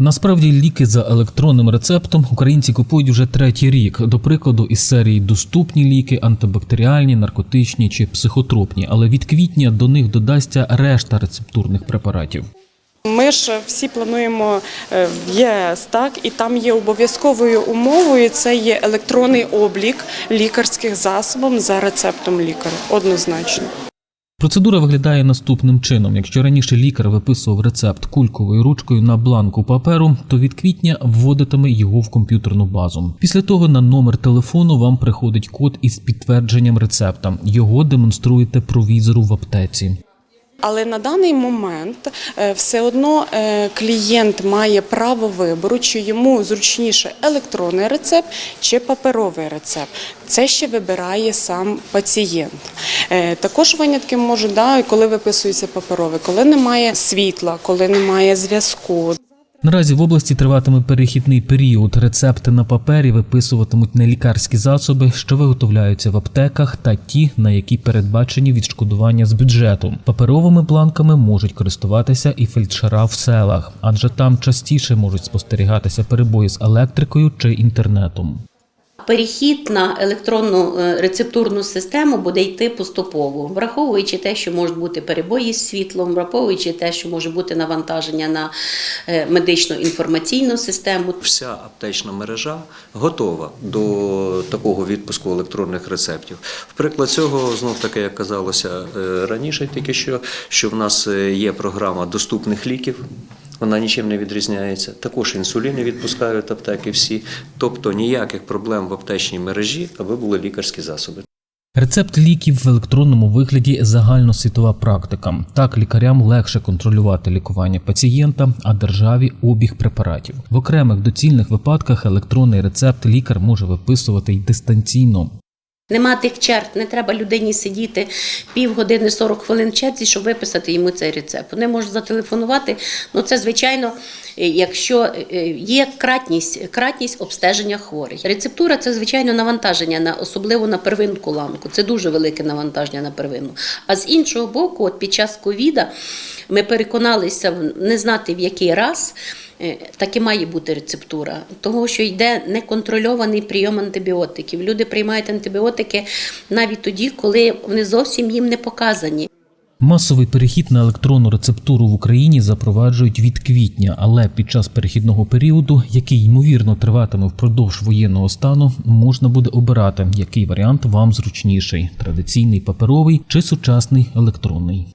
Насправді ліки за електронним рецептом українці купують вже третій рік. До прикладу, із серії доступні ліки, антибактеріальні, наркотичні чи психотропні. Але від квітня до них додасться решта рецептурних препаратів. Ми ж всі плануємо е, в ЄС, так і там є обов'язковою умовою. Це є електронний облік лікарських засобів за рецептом лікаря. Однозначно. Процедура виглядає наступним чином: якщо раніше лікар виписував рецепт кульковою ручкою на бланку паперу, то від квітня вводитиме його в комп'ютерну базу. Після того на номер телефону вам приходить код із підтвердженням рецепта. Його демонструєте провізору в аптеці. Але на даний момент е, все одно е, клієнт має право вибору, чи йому зручніше електронний рецепт чи паперовий рецепт. Це ще вибирає сам пацієнт. Е, Також винятки можуть, коли виписується паперовий, коли немає світла, коли немає зв'язку. Наразі в області триватиме перехідний період. Рецепти на папері виписуватимуть не лікарські засоби, що виготовляються в аптеках, та ті, на які передбачені відшкодування з бюджету. Паперовими бланками можуть користуватися і фельдшера в селах, адже там частіше можуть спостерігатися перебої з електрикою чи інтернетом. Перехід на електронну е, рецептурну систему буде йти поступово, враховуючи те, що можуть бути перебої з світлом, враховуючи те, що може бути навантаження на е, медичну інформаційну систему. Вся аптечна мережа готова до такого відпуску електронних рецептів. В приклад цього, знов таки, як казалося е, раніше, тільки що, що в нас є програма доступних ліків. Вона нічим не відрізняється. Також інсуліни відпускають аптеки всі. Тобто ніяких проблем в аптечній мережі, аби були лікарські засоби. Рецепт ліків в електронному вигляді загальносвітова практика. Так лікарям легше контролювати лікування пацієнта, а державі обіг препаратів. В окремих доцільних випадках електронний рецепт лікар може виписувати й дистанційно. Нема тих черг, не треба людині сидіти півгодини 40 хвилин в черзі, щоб виписати йому цей рецепт. Вони можуть зателефонувати. Ну це звичайно, якщо е, є кратність, кратність обстеження хворих. Рецептура це звичайно навантаження на особливо на первинку ланку. Це дуже велике навантаження на первинну. А з іншого боку, от під час ковіда ми переконалися не знати в який раз. Е, Так і має бути рецептура, того що йде неконтрольований прийом антибіотиків. Люди приймають антибіотики навіть тоді, коли вони зовсім їм не показані. Масовий перехід на електронну рецептуру в Україні запроваджують від квітня, але під час перехідного періоду, який ймовірно триватиме впродовж воєнного стану, можна буде обирати, який варіант вам зручніший: традиційний паперовий чи сучасний електронний.